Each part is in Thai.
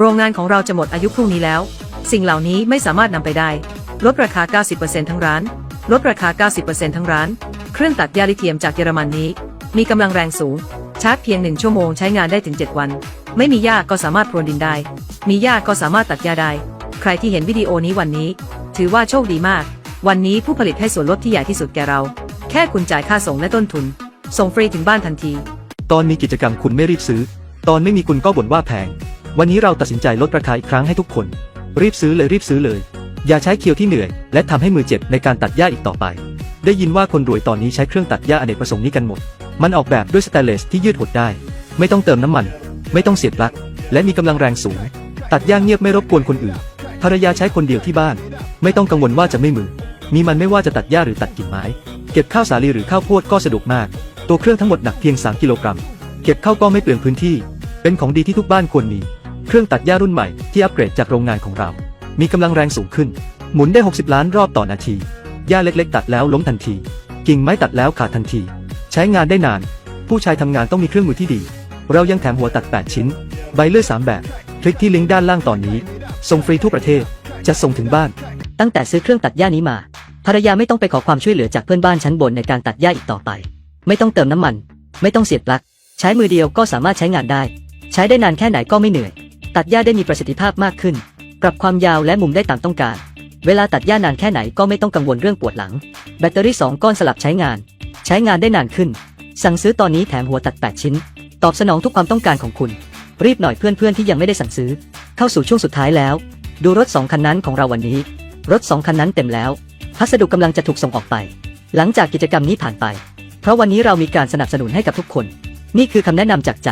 โรงงานของเราจะหมดอายุพรุ่งนี้แล้ว สิ่งเหล่านี้ไม่สามารถนำไปได้ ลดราคา 90%ทั้งร้าน ลดราคา 90%ทั้งร้าน เครื่องตัดหญ้าลิเทียมจากเยอรมันนี้ มีกำลังแรงสูง ชาร์จเพียงหนึ่งชั่วโมงใช้งานได้ถึง 7 วัน ไม่มีหญ้าก็สามารถพรวนดินได้ มีหญ้าก็สามารถตัดหญ้าได้ ใครที่เห็นวิดีโอนี้วันนี้ ถือว่าโชคดีมาก วันนี้ผู้ผลิตให้ส่วนลดที่ใหญ่ที่สุดแก่เรา แค่คุณจ่ายค่าส่งและต้นทุน ส่งฟรีถึงบ้านทันที ตอนมีกิจกรรมคุณไม่รีบซื้อ ตอนไม่มีคุณก็บ่นว่าแพง วันนี้เราตัดสินใจลดราคาอีกครั้งให้ทุกคน รีบซื้อเลยรีบซื้อเลย อย่าใช้เคียวที่เหนื่อย และทำให้มือเจ็บในการตัดหญ้าอีกต่อไป ได้ยินว่าคนรวยตอนนี้ใช้เครื่องตัดหญ้าอเนกประสงค์นี้กันหมด มันออกแบบด้วยสแตนเลสที่ยืดหดได้ ไม่ต้องเติมน้ำมัน ไม่ต้องเสียบปลั๊กและมีกำลังแรงสูง ตัดหญ้าเงียบไม่รบกวนคนอื่นภรรยาใช้คนเดียวที่บ้าน ไม่ต้องกังวลว่าจะไม่มือ มีมันไม่ว่าจะตัดหญ้าหรือตัดกิ่งไม้ เก็บข้าวสาลีหรือข้าวโพดก็สะดวกมาก ตัวเครื่องทั้งหมดหนักเพียง 3 กิโลกรัม เก็บเข้าก็ไม่เปลืองพื้นที่ เป็นของดีที่ทุกบ้านควรมี เครื่องตัดหญ้ารุ่นใหม่ที่อัปเกรดจากโรงงานของเรา มีกำลังแรงสูงขึ้น หมุนได้ 60 ล้านรอบต่อนาที หญ้าเล็กๆ ตัดแล้วล้มทันที กิ่งไม้ตัดแล้วขาดทันที ใช้งานได้นาน ผู้ชายทำงานต้องมีเครื่องมือที่ดี เรายังแถมหัวตัด 8 ชิ้น ใบเลื่อย3แบบ คลิกที่ลิงก์ด้านล่างตอนนี้ ส่งฟรีทั่วประเทศ จะส่งถึงบ้าน ตั้งแต่ซื้อเครื่องตัดหญ้านี้มา ภรรยาไม่ต้องไปขอความช่วยเหลือจากเพื่อนบ้านชั้นบนในการตัดหญ้าอีกต่อไป ไม่ต้องเติมน้ำมัน ไม่ต้องเสียบปลั๊ก ใช้มือเดียวก็สามารถใช้งานได้ ใช้ได้นานแค่ไหนก็ไม่เหนื่อย ตัดหญ้าได้มีประสิทธิภาพมากขึ้น ปรับความยาวและมุมได้ตามต้องการ เวลาตัดหญ้านานแค่ไหนก็ไม่ต้องกังวลเรื่องปวดหลัง แบตเตอรี่ 2 ก้อนสลับใช้งาน ใช้งานได้นานขึ้น สั่งซื้อตอนนี้แถมหัวตัด 8 ชิ้น ตอบสนองทุกความต้องการของคุณ รีบหน่อยเพื่อนๆที่ยังไม่ได้สั่งซื้อ เข้าสู่ช่วงสุดท้ายแล้ว ดูรถ 2 คันนั้นของเราวันนี้ รถ 2 คันนั้นเต็มแล้ว พัสดุกำลังจะถูกส่งออกไป หลังจากกิจกรรมนี้ผ่านไป เพราะวันนี้เรามีการสนับสนุนให้กับทุกคน นี่คือคำแนะนำจากใจ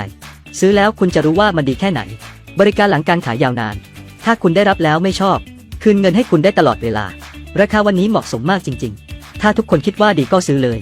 ซื้อแล้วคุณจะรู้ว่ามันดีแค่ไหน บริการหลังการขายยาวนาน ถ้าคุณได้รับแล้วไม่ชอบ คืนเงินให้คุณได้ตลอดเวลา ราคาวันนี้เหมาะสมมากจริง ๆ ถ้าทุกคนคิดว่าดีก็ซื้อเลย